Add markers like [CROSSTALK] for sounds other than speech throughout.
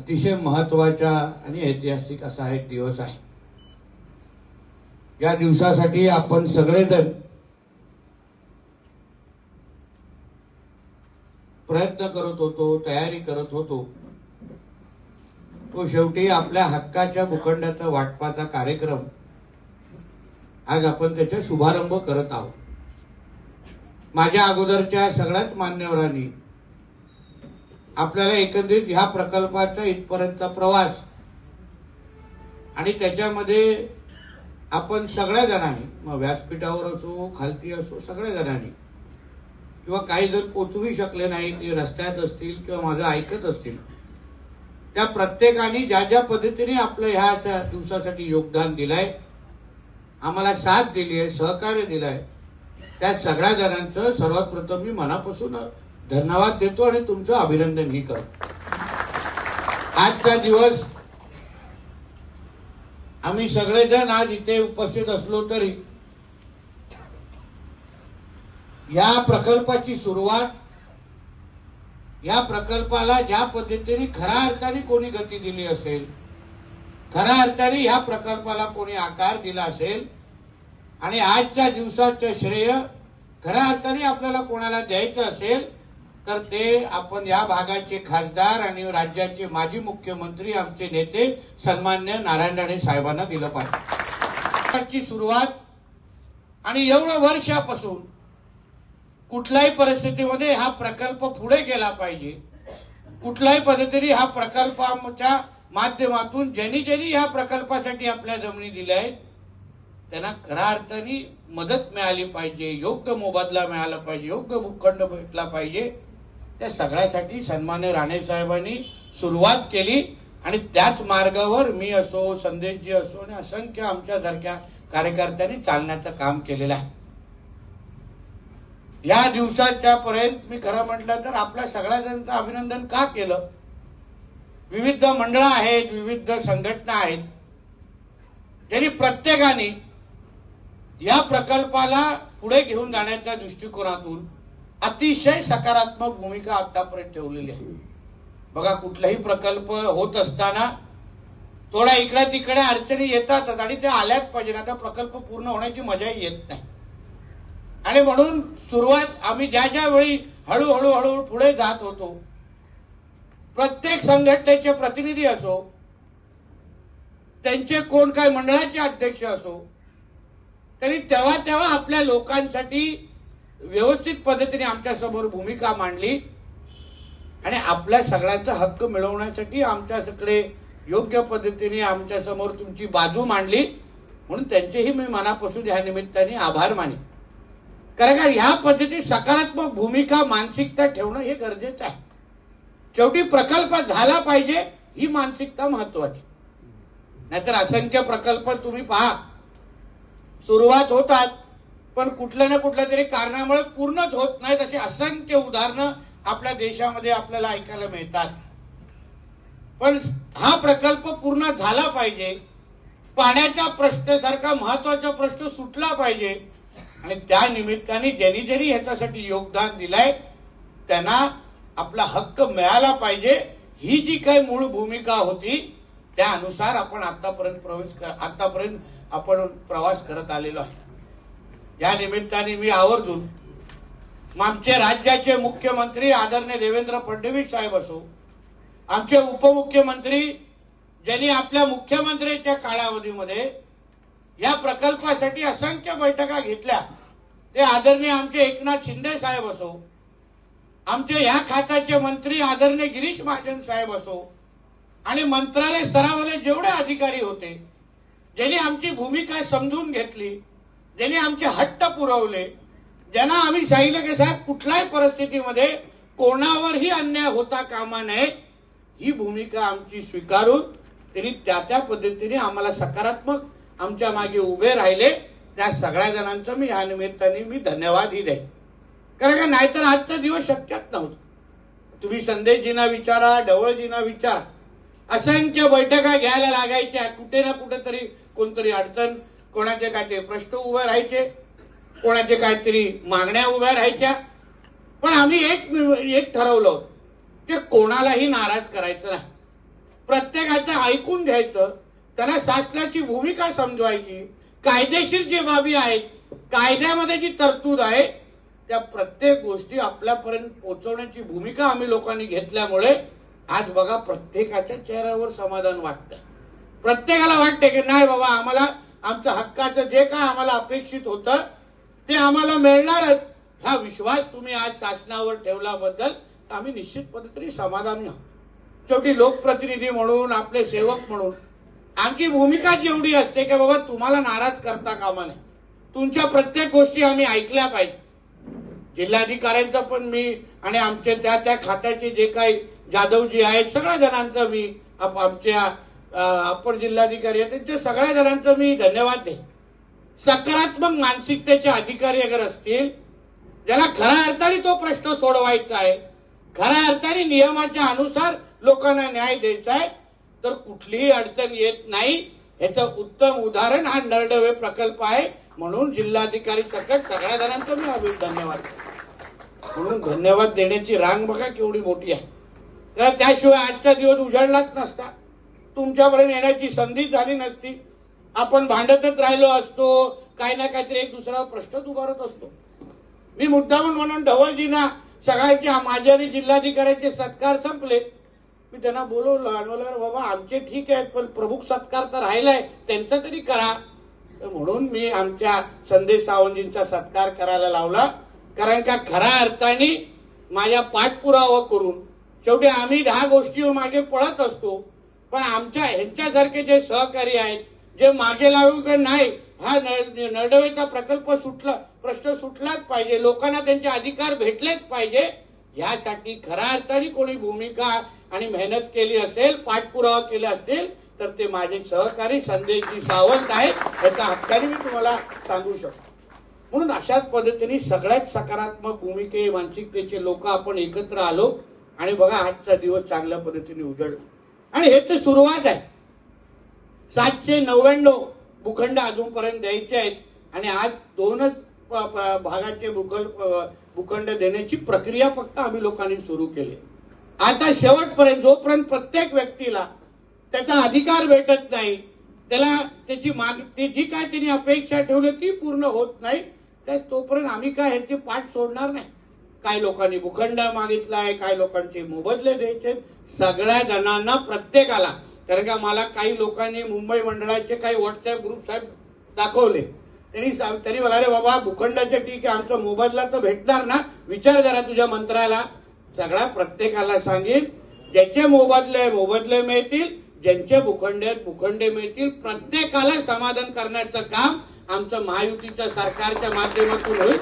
अतिशय महत्त्वाचा आणि ऐतिहासिक असा एक दिवस आहे. या दिवसासाठी आपण सगळेजण प्रयत्न करत होतो तयारी करत होतो. तो शेवटी आपल्या हक्काच्या भूखंडाचा वाटपाचा कार्यक्रम आज आपण त्याचा शुभारंभ करत आहोत. माझ्या अगोदरच्या सगळ्याच मान्यवरांनी आपल्याला एकंदरीत ह्या प्रकल्पाचा इथपर्यंतचा प्रवास आणि त्याच्यामध्ये आपण सगळ्या जणांनी मग व्यासपीठावर असो खालती असो सगळ्या जणांनी किंवा काही जर पोचवू शकले नाही ते रस्त्यात असतील किंवा माझं ऐकत असतील त्या प्रत्येकाने ज्या ज्या पद्धतीने आपलं ह्या दिवसासाठी योगदान दिलंय आम्हाला साथ दिली आहे सहकार्य दिलंय त्या सगळ्या जणांचं सर्वात प्रथम मी मनापासून धन्यवाद देतो आणि तुमचं अभिनंदनही करतो. आजचा दिवस आम्ही सगळेजण आज इथे उपस्थित असलो तरी या प्रकल्पाची सुरुवात या प्रकल्पाला ज्या पद्धतीने खऱ्या अर्थाने कोणी गती दिली असेल खऱ्या अर्थाने ह्या प्रकल्पाला कोणी आकार दिला असेल आणि आजच्या दिवसाचं श्रेय खऱ्या अर्थाने आपल्याला कोणाला द्यायचं असेल तर ते आपण या भागाचे खासदार आणि राज्याचे माजी मुख्यमंत्री आमचे नेते सन्मान्य नारायण राणे साहेबांना दिलं पाहिजे. सुरुवात आणि एवढं वर्षापासून कुठल्याही परिस्थितीमध्ये हा प्रकल्प पुढे गेला पाहिजे. कुठल्याही पद्धतीने हा प्रकल्पाच्या माध्यमातून ज्यांनी ज्यांनी या प्रकल्पासाठी आपल्या जमिनी दिल्या आहेत त्यांना खऱ्या अर्थाने मदत मिळाली पाहिजे योग्य मोबदला मिळाला पाहिजे योग्य भूखंड भेटला पाहिजे. त्या सगळ्यासाठी सन्मान्य राणे साहेबांनी सुरुवात केली आणि त्याच मार्गावर मी असो संदेशजी असो आणि असंख्य आमच्यासारख्या कार्यकर्त्यांनी चालण्याचं काम केलेलं आहे. या दिवसाच्या पर्यंत मी खरं म्हटलं तर आपल्या सगळ्या जणांचं अभिनंदन का केलं? विविध मंडळं आहेत विविध संघटना आहेत. त्यांनी प्रत्येकाने या प्रकल्पाला पुढे घेऊन जाण्याच्या दृष्टिकोनातून अतिशय सकारात्मक भूमिका आतापर्यंत ठेवलेली आहे. बघा कुठलाही प्रकल्प होत असताना थोडा इकडे तिकडे अडचणी येतातच आणि त्या आल्याच पाहिजे आता प्रकल्प पूर्ण होण्याची मजाही येत नाही. आणि म्हणून सुरुवात आम्ही ज्या ज्या वेळी हळूहळू हळू पुढे जात होतो प्रत्येक संघटनेचे प्रतिनिधी असो त्यांचे कोण काय मंडळाचे अध्यक्ष असो त्यांनी तेव्हा तेव्हा आपल्या लोकांसाठी व्यवस्थित पद्धतीने आमच्यासमोर भूमिका मांडली आणि आपल्या सगळ्यांचा हक्क मिळवण्यासाठी आमच्याकडे योग्य पद्धतीने आमच्यासमोर तुमची बाजू मांडली. म्हणून त्यांचेही मी मनापासून या निमित्ताने आभार माने कारण का ह्या पद्धतीत सकारात्मक भूमिका मानसिकता ठेवणं हे गरजेचं आहे. शेवटी प्रकल्प झाला पाहिजे ही मानसिकता महत्वाची. नाहीतर असंख्य प्रकल्प तुम्ही पहा. सुरुवात होतात. पण कुठल्या ना कुठल्या तरी कारणामुळे पूर्णच होत नाहीत अशी असंख्य उदाहरणं आपल्या देशामध्ये आपल्याला ऐकायला मिळतात. पण हा प्रकल्प पूर्ण झाला पाहिजे. पाण्याच्या प्रश्नासारखा महत्त्वाचा प्रश्न सुटला पाहिजे. आणि त्या निमित्ताने ज्यांनी ज्यांनी ह्याच्यासाठी योगदान दिलंय त्यांना आपला हक्क मिळाला पाहिजे. ही जी काही मूळ भूमिका होती त्यानुसार आपण आतापर्यंत प्रवेश आतापर्यंत आपण प्रवास करत आलेलो आहे. या निमित्ताने मी आवर्जून आमचे राज्याचे मुख्यमंत्री आदरणीय देवेंद्र फडणवीस साहेब असो आमचे उपमुख्यमंत्री ज्यांनी आपल्या मुख्यमंत्र्यांच्या कालावधीमध्ये या प्रकल्पासाठी असंख्य बैठका घेतल्या ते आदरणीय आमचे एकनाथ शिंदे साहेब असो आमचे या खात्याचे मंत्री आदरणीय गिरीश महाजन साहेब असो आणि मंत्रालय स्तरामध्ये जेवढे अधिकारी होते ज्यांनी आमची भूमिका समजून घेतली ज्याने आमचे हट्ट पुरवले ज्यांना आम्ही सांगितलं की साहेब कुठल्याही परिस्थितीमध्ये कोणावरही अन्याय होता कामा नये ही भूमिका आमची स्वीकारून त्यांनी त्या त्या पद्धतीने आम्हाला सकारात्मक आमच्या मागे उभे राहिले. त्या सगळ्या जणांचं मी या निमित्ताने मी धन्यवादही देईन. कारण का नाहीतर आजचा दिवस शक्यच नव्हतं. तुम्ही संदेशजींना विचारा ढवळजींना विचारा. असंख्य बैठका घ्यायला लागायच्या कुठे ना कुठेतरी कोणतरी अडचण कोणाचे काय ते प्रश्न उभे राहायचे कोणाचे काहीतरी मागण्या उभ्या राहायच्या. पण आम्ही एक एक ठरवलं की कोणालाही नाराज करायचं नाही. प्रत्येकाचं ऐकून घ्यायचं त्यांना शासनाची भूमिका समजवायची कायदेशीर जे बाबी आहेत कायद्यामध्ये जी तरतूद आहे त्या प्रत्येक गोष्टी आपल्यापर्यंत पोहोचवण्याची भूमिका आम्ही लोकांनी घेतल्यामुळे आज बघा प्रत्येकाच्या चेहऱ्यावर समाधान वाटतं. प्रत्येकाला वाटते की नाही बाबा आम्हाला आमच्या हक्काचं जे काय आम्हाला अपेक्षित होतं ते आम्हाला मिळणारच. हा विश्वास तुम्ही आज शासनावर ठेवल्याबद्दल आम्ही निश्चित पद्धतीने समाधानी आहोत. शेवटी लोकप्रतिनिधी म्हणून आपले सेवक म्हणून आमची भूमिका जेवढी असते की बाबा तुम्हाला नाराज करता कामा नये. तुमच्या प्रत्येक गोष्टी आम्ही ऐकल्या पाहिजे. जिल्हाधिकाऱ्यांचं पण मी आणि आमचे त्या त्या खात्याचे जे काही जाधवजी आहेत सगळ्या जणांचं मी आप- आमच्या अपर जिल्हाधिकारी आहेत. ते सगळ्या जणांचं मी धन्यवाद दे सकारात्मक मानसिकतेचे अधिकारी अगर असतील ज्याला खऱ्या अर्थाने तो प्रश्न सोडवायचा आहे खऱ्या अर्थाने नियमाच्या अनुसार लोकांना न्याय द्यायचा आहे तर कुठलीही अडचण येत नाही. याचं उत्तम उदाहरण हा नरडवे प्रकल्प आहे. म्हणून जिल्हाधिकारी सकट सगळ्या जणांचं मी अभि- धन्यवाद म्हणून धन्यवाद देण्याची रांग बघा केवढी मोठी आहे. तर त्याशिवाय आजचा दिवस उजाडलाच नसता. तुमच्यापर्यंत येण्याची संधी झाली नसती. आपण भांडतच राहिलो असतो. काही ना काहीतरी एक दुसरा प्रश्नच उभारत असतो. मी मुद्दामून म्हणून ढवळजींना सगळ्यांचे माझे आणि जिल्हाधिकाऱ्यांचे सत्कार संपले. मी त्यांना बोलवलं अनवलं बाबा आमचे ठीक आहेत पण प्रमुख सत्कार तर राहिलाय. त्यांचा तरी करा. तर म्हणून मी आमच्या संदेश सावंतजींचा सत्कार करायला लावला. कारण का खऱ्या अर्थाने माझ्या पाठपुरावा करून शेवटी आम्ही दहा गोष्टीवर मागे पळत असतो. पण आमच्या ह्यांच्यासारखे जे सहकारी आहेत जे मागे लागू का नाही हा नळ- नळदवेचा प्रकल्प सुटला प्रश्न सुटलाच पाहिजे. लोकांना त्यांचे अधिकार भेटलेच पाहिजे. यासाठी खऱ्या अर्थाने कोणी भूमिका आणि मेहनत केली असेल पाठपुरावा केला असेल तर ते माझे सहकारी संदेशजी सावंत आहेत. याचा हक्काने मी तुम्हाला सांगू शकतो. म्हणून अशाच पद्धतीने सगळ्यात सकारात्मक भूमिके मानसिकतेचे लोक आपण एकत्र आलो. आणि बघा आजचा दिवस चांगल्या पद्धतीने उजळला. आणि हे तर सुरुवात आहे. सातशे नव्याण्णव भूखंड अजूनपर्यंत द्यायचे आहेत आणि आज दोनच भागाचे भूखंड भूखंड देण्याची प्रक्रिया फक्त आम्ही लोकांनी सुरू केली. आता शेवटपर्यंत जोपर्यंत प्रत्येक व्यक्तीला त्याचा अधिकार भेटत नाही त्याला त्याची माग ती जी काय त्यांनी अपेक्षा ठेवली ती पूर्ण होत नाही त्याच तोपर्यंत आम्ही काय ह्याचे पाठ सोडणार नाही. काय लोकांनी भूखंड मागितलाय काय लोकांचे मोबदले द्यायचे सगळ्या जणांना प्रत्येकाला. कारण का मला काही लोकांनी मुंबई मंडळाचे काही व्हॉट्सअप ग्रुप साहेब दाखवले. त्यांनी सा- त्यांनी मला बाबा भूखंडाचे ठीक आहे आमचा मोबदला तर भेटणार ना? विचार करा तुझ्या मंत्र्याला सगळ्या प्रत्येकाला सांगेन ज्याचे मोबदले मोबदले मिळतील ज्यांचे भूखंड आहेत भूखंडे मिळतील प्रत्येकाला समाधान करण्याचं काम आमचं महायुतीच्या सरकारच्या माध्यमातून होईल.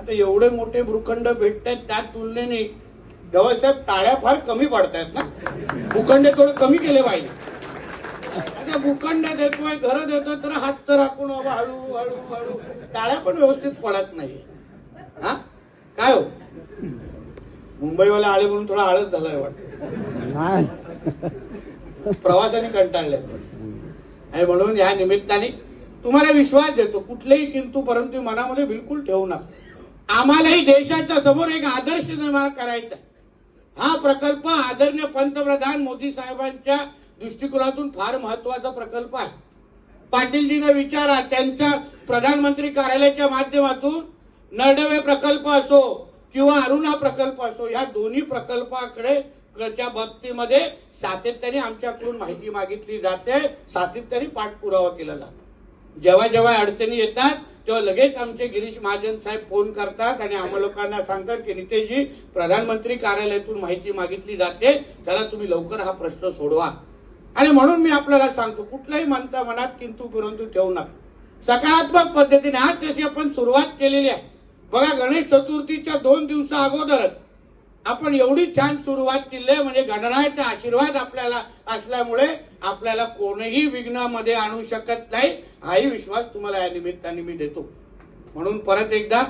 आता एवढे मोठे भूखंड भेटत आहेत त्या तुलनेने जवळसाहेब टाळ्या फार कमी पडतायत ना? भूखंड थोडं कमी केले पाहिजे. आता भूखंड देतोय घर देतोय तर हात तर राखून बाबा हळू हळू हळू. टाळ्या पण व्यवस्थित पडत नाही. हा? काय हो? मुंबईवाले आले म्हणून थोडा आळस झालाय वाटत. प्रवासाने कंटाळले आणि म्हणून या निमित्ताने तुम्हाला विश्वास देतो कुठलेही किंतु परंतु मनामध्ये बिलकुल ठेवू नका. आम्हालाही देशाच्या समोर एक आदर्श निर्माण करायचा हा प्रकल्प आदरणीय पंतप्रधान मोदी साहेबांच्या दृष्टिकोनातून फार महत्त्वाचा प्रकल्प आहे. पाटीलजीने विचारा त्यांच्या प्रधानमंत्री कार्यालयाच्या माध्यमातून नरडवे प्रकल्प असो किंवा अरुणा प्रकल्प असो या दोन्ही प्रकल्पाकडे च्या बाबतीमध्ये सातत्याने आमच्याकडून माहिती मागितली जाते सातत्याने पाठपुरावा केला जातो. जेव्हा जेव्हा अडचणी येतात तेव्हा लगेच आमचे गिरीश महाजन साहेब फोन करतात आणि आम्हा लोकांना सांगतात की नितेशजी प्रधानमंत्री कार्यालयातून माहिती मागितली जाते त्याला तुम्ही लवकर हा प्रश्न सोडवा. आणि म्हणून मी आपल्याला सांगतो कुठलाही म्हणता मनात किंतु परंतु ठेवू नका. सकारात्मक पद्धतीने आज तशी आपण सुरुवात केलेली आहे बघा गणेश चतुर्थीच्या दोन दिवसा अगोदरच आपण एवढी छान सुरुवात केली म्हणजे गणरायाचा आशीर्वाद आपल्याला असल्यामुळे आपल्याला कोणीही विघ्नामध्ये आणू शकत नाही. हाही विश्वास तुम्हाला या निमित्ताने मी देतो. म्हणून परत एकदा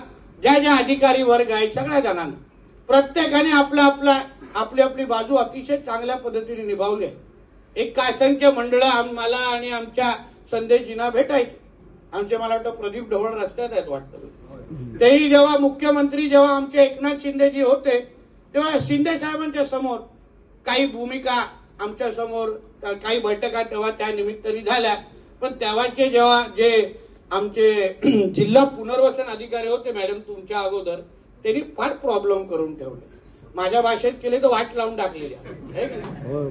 ज्या ज्या अधिकारी वर्ग आहे सगळ्या जणांना प्रत्येकाने आपला आपला आपली आपली बाजू अतिशय चांगल्या पद्धतीने निभावली आहे. एक कासंख्य मंडळ आम्हाला आणि आमच्या संदेशजींना भेटायचे. आमचे मला वाटतं प्रदीप ढवळ रस्त्यात आहेत वाटतं. तेही जेव्हा मुख्यमंत्री जेव्हा आमचे एकनाथ शिंदेजी होते तेव्हा शिंदे साहेबांच्या समोर काही भूमिका आमच्यासमोर काही बैठका तेव्हा त्या निमित्ताने झाल्या. पण तेव्हाचे जेव्हा जे आमचे [CLEARS THROAT] जिल्हा पुनर्वसन अधिकारी होते मॅडम तुमच्या अगोदर त्यांनी फार प्रॉब्लेम करून ठेवले. माझ्या भाषेत केले तर वाट लावून टाकलेली?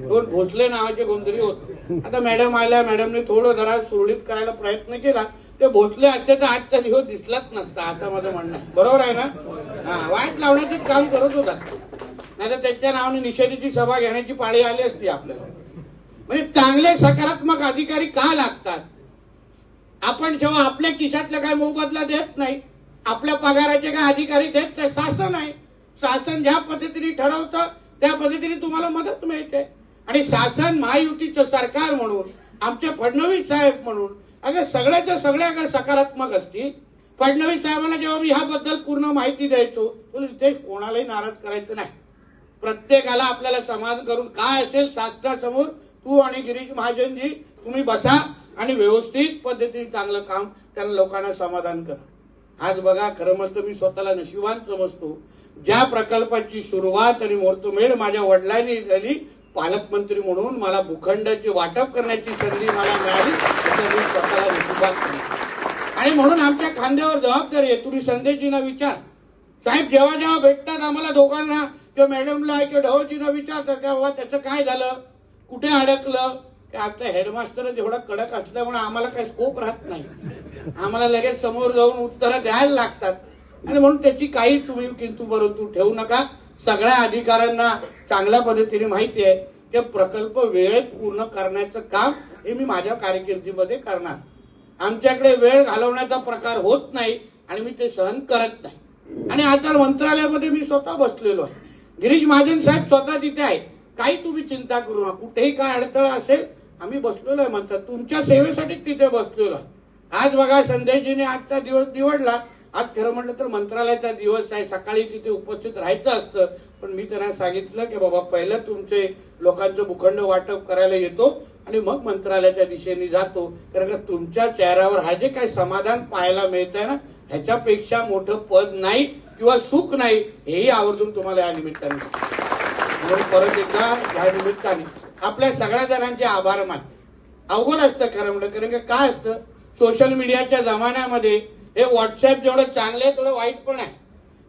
दोन भोसले नावाचे कोणतरी होते. आता मॅडम आल्या मॅडमने थोडं जरा सुरळीत करायला प्रयत्न केला. ते भोसले तर आजचा दिवस दिसलाच नसता असं माझं म्हणणं बरोबर आहे ना? हा वाट लावण्याचंच काम करत होतात नाही तर त्यांच्या नावाने निषेधीची सभा घेण्याची पाळी आली असती आपल्याला. म्हणजे चांगले सकारात्मक अधिकारी का लागतात? आपण जेव्हा आपल्या खिशातला काय मोबदला देत नाही आपल्या पगाराचे काय अधिकारी देत नाही शासन आहे. शासन ज्या पद्धतीने ठरवतं त्या पद्धतीने तुम्हाला मदत मिळते. आणि शासन महायुतीचं सरकार म्हणून आमचे फडणवीस साहेब म्हणून अगं सगळ्याच्या सगळ्या अगर सकारात्मक असतील फडणवीस साहेबांना जेव्हा मी ह्याबद्दल पूर्ण माहिती द्यायचो तुला इथे कोणालाही नाराज करायचं नाही. प्रत्येकाला आपल्याला समाधान करून काय असेल शासनासमोर तू आणि गिरीश महाजनजी तुम्ही बसा आणि व्यवस्थित पद्धतीने चांगलं काम त्यांना लोकांना समाधान करा. आज बघा खरं म्हणतो मी स्वतःला नशिबान समजतो. ज्या प्रकल्पाची सुरुवात आणि मुहूर्तमेढ माझ्या वडिलांनी झाली पालकमंत्री म्हणून मला भूखंडाचे वाटप करण्याची संधी मला मिळाली मी स्वतःला नशिबान आणि म्हणून आमच्या खांद्यावर जबाबदारी आहे. तुम्ही संदेशजींना विचार. साहेब जेव्हा जेव्हा भेटतात आम्हाला दोघांना त्या मॅडमला किंवा ढवळजींना विचारतात का बाबा त्याचं काय झालं? कुठे अडकलं? की आता हेडमास्टर जेवढा कडक असल्यामुळे आम्हाला काही स्कोप राहत नाही. आम्हाला लगेच समोर जाऊन उत्तरं द्यायला लागतात. आणि म्हणून त्याची काही तुम्ही किंतु परंतु ठेवू नका. सगळ्या अधिकाऱ्यांना चांगल्या पद्धतीने माहिती आहे. की प्रकल्प वेळेत पूर्ण करण्याचं काम हे मी माझ्या कारकिर्दीमध्ये करणार. आमच्याकडे वेळ घालवण्याचा प्रकार होत नाही आणि मी ते सहन करत नाही. आणि आता मंत्रालयामध्ये मी स्वतः बसलेलो आहे. गिरीश महाजन साहेब स्वतः तिथे आहेत. काही तुम्ही चिंता करू नका. कुठेही काय अडथळा असेल आम्ही बसलेलो आहे म्हणतात. तुमच्या सेवेसाठी तिथे बसलेलो आज बघा संदेशजीने आजचा दिवस निवडला. आज खरं म्हटलं तर मंत्रालयाचा दिवस आहे. सकाळी तिथे उपस्थित राहायचं असतं. पण मी त्यांना सांगितलं की बाबा पहिलं तुमचे लोकांचं भूखंड वाटप करायला येतो आणि मग मंत्रालयाच्या दिशेने जातो. कारण का तुमच्या चेहऱ्यावर हा जे काही समाधान पाहायला मिळत आहे ना ह्याच्यापेक्षा मोठं पद नाही. किंवा सुख नाही हेही आवर्जून तुम्हाला या निमित्ताने म्हणून परत एकदा या निमित्ताने आपल्या सगळ्या जणांचे आभार मान अवघड असतं खरं म्हणलं कारण की काय असतं सोशल मीडियाच्या जमान्यामध्ये हे व्हॉट्सअप जेवढं चांगलं आहे तेवढं वाईट पण आहे.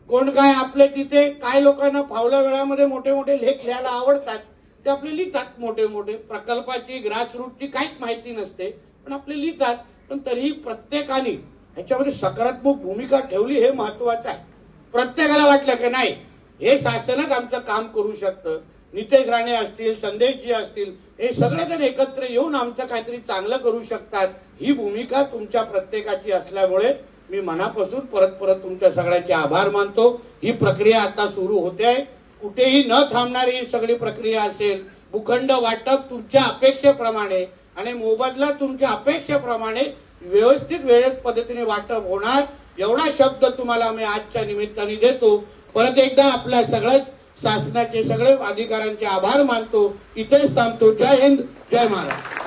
कोण काय आपले तिथे काय लोकांना फावल्या वेळामध्ये मोठे मोठे लेख लिहायला आवडतात ते आपले लिहितात मोठे मोठे. प्रकल्पाची ग्रासरूटची काहीच माहिती नसते पण आपले लिहितात. पण तरीही प्रत्येकाने ह्याच्यामध्ये सकारात्मक भूमिका ठेवली हे महत्वाचं आहे. प्रत्येकाला वाटलं की नाही हे शासनच आमचं काम करू शकतं. नितेश राणे असतील संदेशजी असतील हे सगळेजण एकत्र येऊन आमचं काहीतरी चांगलं करू शकतात. ही भूमिका तुमच्या प्रत्येकाची असल्यामुळे मी मनापासून परत परत तुमच्या सगळ्यांचे आभार मानतो. ही प्रक्रिया आता सुरू होते आहे. कुठेही न थांबणारी ही सगळी प्रक्रिया असेल. भूखंड वाटप तुमच्या अपेक्षेप्रमाणे आणि मोबदला तुमच्या अपेक्षेप्रमाणे व्यवस्थित वेळेत पद्धतीने वाटप होणार. एवढा शब्द तुम्हाला मी आजच्या निमित्ताने देतो. परत एकदा आपल्या सगळ्या शासनाचे सगळे अधिकाऱ्यांचे आभार मानतो. इथेच थांबतो. जय हिंद. जय महाराज